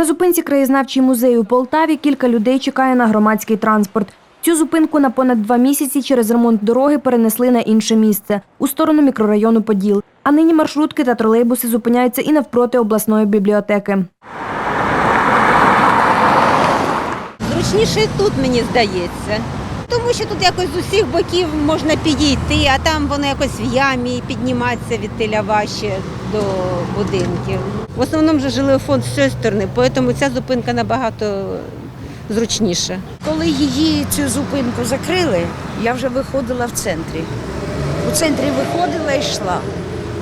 На зупинці краєзнавчий музей у Полтаві кілька людей чекає на громадський транспорт. Цю зупинку на понад два місяці через ремонт дороги перенесли на інше місце у сторону мікрорайону Поділ. А нині маршрутки та тролейбуси зупиняються і навпроти обласної бібліотеки. Зручніше тут, мені здається. Тому що тут якось з усіх боків можна підійти, а там воно якось в ямі і підніматися від теля важче до будинків. В основному вже жили фонд з цієї сторони, тому ця зупинка набагато зручніша. Коли її цю зупинку закрили, я вже виходила в центрі. У центрі виходила і йшла,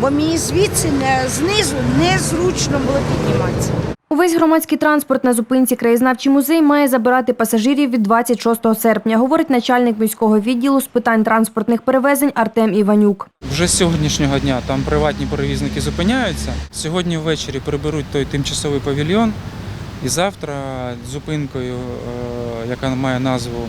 бо мені звідси не, знизу незручно було підніматися. Увесь громадський транспорт на зупинці краєзнавчий музей має забирати пасажирів від 26 серпня, говорить начальник міського відділу з питань транспортних перевезень Артем Іванюк. Вже з сьогоднішнього дня там приватні перевізники зупиняються. Сьогодні ввечері приберуть той тимчасовий павільйон. І завтра зупинкою, е, яка має назву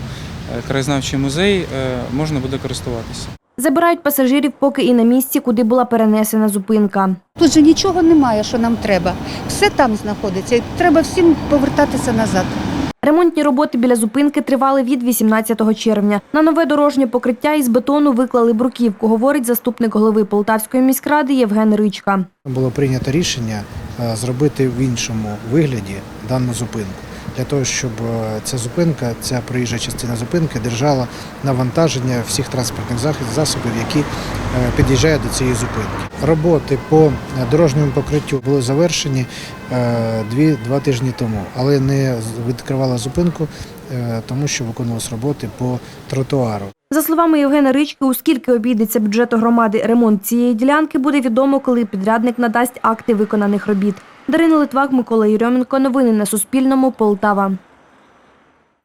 е, Краєзнавчий музей, е, можна буде користуватися. Забирають пасажирів поки і на місці, куди була перенесена зупинка. Тут же нічого немає, що нам треба. Все там знаходиться. і Треба всім повертатися назад. Ремонтні роботи біля зупинки тривали від 18 червня. На нове дорожнє покриття із бетону виклали бруківку, говорить заступник голови Полтавської міськради Євген Ричка. Було прийнято рішення е, зробити в іншому вигляді дану зупинку. Для того, щоб е, ця зупинка, ця проїжджа частина зупинки держала навантаження всіх транспортних засобів, які е, під'їжджають до цієї зупинки. Роботи по дорожньому покриттю були завершені е, два тижні тому, але не відкривала зупинку, тому що виконувалися роботи по тротуару. За словами Євгена Рички, оскільки обійдеться бюджету громади ремонт цієї ділянки, буде відомо, коли підрядник надасть акти виконаних робіт. Дарина Литвак, Микола Єрьоменко. Новини на Суспільному. Полтава.